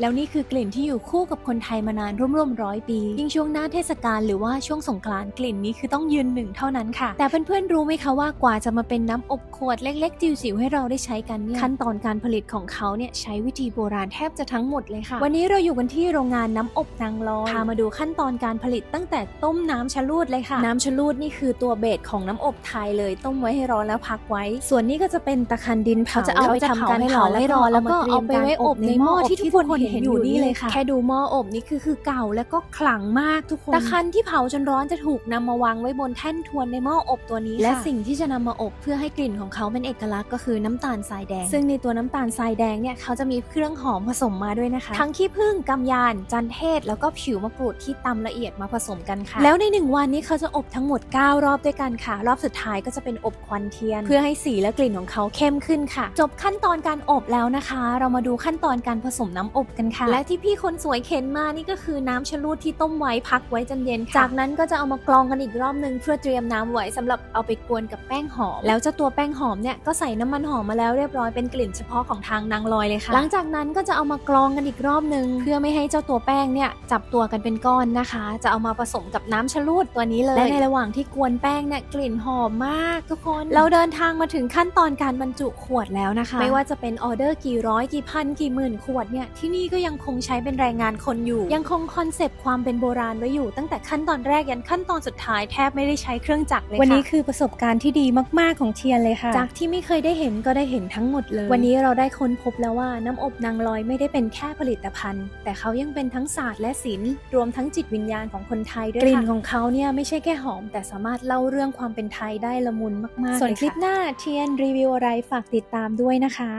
แล้วนี่คือกลิ่นที่อยู่คู่กับคนไทยมานานร่วมๆร้อยปี ยิ่งช่วงหน้าเทศกาลหรือว่าช่วงสงกรานต์กลิ่นนี้คือต้องยืนหนึ่งเท่านั้นค่ะ แต่เพื่อนๆรู้ไหมคะว่ากว่าจะมาเป็นน้ำอบขวดเล็ก ๆ จิ๋วๆให้เราได้ใช้กันเนี่ยขั้นตอนการผลิตของเขาเนี่ยใช้วิธีโบราณแทบจะทั้งหมดเลยค่ะ วันนี้เราอยู่กันที่โรงงานน้ำอบนางลอยพามาดูขั้นตอนการผลิตตั้งแต่ต้มน้ำชะลูดเลยค่ะ น้ำชะลูดนี่คือตัวเบสของน้ำอบไทยเลยต้มไว้ให้ร้อนแล้วพักไว้ ส่วนนี้ก็จะเป็นตะคันดินเผาเขาจะเอาไปทำการเผาให้ร้อนแล้วก็เอาไปไว้อบในหม้อที่ทุกคนที่ทุกคนเห็นอยู่นี่เลยค่ะเห็นอยู่นี่แค่ดูหม้ออบนี่คือคือเก่าแล้วก็ขลังมากทุกคน ตะคันที่เผาจนร้อนจะถูกนำมาวางไว้บนแท่นทวนในหม้ออบตัวนี้ค่ะและสิ่งที่จะนำมาอบเพื่อให้กลิ่นของเขาเป็นเอกลักษณ์ก็คือน้ำตาลทรายแดง ซึ่งในตัวน้ำตาลทรายแดงเนี่ยเขาจะมีเครื่องหอมผสมมาด้วยนะคะ ทั้งขี้ผึ้งกำยาน จันเทศ แล้วก็ผิวมะกรูดที่ตำละเอียดมาผสมกันค่ะ แล้วในหนึ่งวันนี้เขาจะอบทั้งหมด 9 รอบด้วยกันค่ะ รอบสุดท้ายก็จะเป็นอบควันเทียน เพื่อให้สีและกลิ่นของเขาเข้มขึ้นค่ะ จบขั้นตอนการอบแล้วนะคะ เรามาดูขั้นตอนการผสมน้ำอบกันค่ะ และที่พี่คนสวยเข็นมานี่ก็คือน้ำชะลูดที่ต้มไว้พักไว้จนเย็นค่ะจากนั้นก็จะเอามากรองกันอีกรอบหนึงเพื่อเตรียมน้ำไว้สำหรับเอาไปกวนกับแป้งหอม แล้วเจ้าตัวแป้งหอมเนี่ยก็ใส่น้ำมันหอมมาแล้วเรียบร้อยเป็นกลิ่นเฉพาะของทางนางลอยเลยค่ะ หลังจากนั้นก็จะเอามากรองกันอีกรอบหนึงเพื่อไม่ให้เจ้าตัวแป้งเนี่ยจับตัวกันเป็นก้อนนะคะ จะเอามาผสมกับน้ำชะลูดตัวนี้เลย และในระหว่างที่กวนแป้งเนี่ยกลิ่นหอมมากทุกคน เราเดินทางมาถึงขั้นตอนการบรรจุขวดแล้วนะคะ ไม่ว่าจะเป็นออเดอร์กี่ร้อยกี่พันกี่หมื่นขวดเนี่ยที่นี่ก็ยังคงใช้เป็นแรงงานคนอยู่ ยังคงคอนเซปต์ความเป็นโบราณไว้อยู่ ตั้งแต่ขั้นตอนแรกยันขั้นตอนสุดท้ายแทบไม่ได้ใช้เครื่องจักรเลยค่ะวันนี้คือประสบการณ์ที่ดีมากๆของเทียนเลยค่ะ จากที่ไม่เคยได้เห็นก็ได้เห็นทั้งหมดเลย วันนี้เราได้ค้นพบแล้วว่าน้ำอบนางลอยไม่ได้เป็นแค่ผลิตภัณฑ์ แต่เขายังเป็นทั้งศาสตร์และศิลป์รวมทั้งจิตวิญญาณของคนไทยด้วยกลิ่ค่ะนของเขาเนี่ยไม่ใช่แค่หอม แต่สามารถเล่าเรื่องความเป็นไทยได้ละมุนมากๆส่วนเลยคลิปค่ะหน้าเทียนรีวิวอะไรฝากติดตามด้วยนะคะ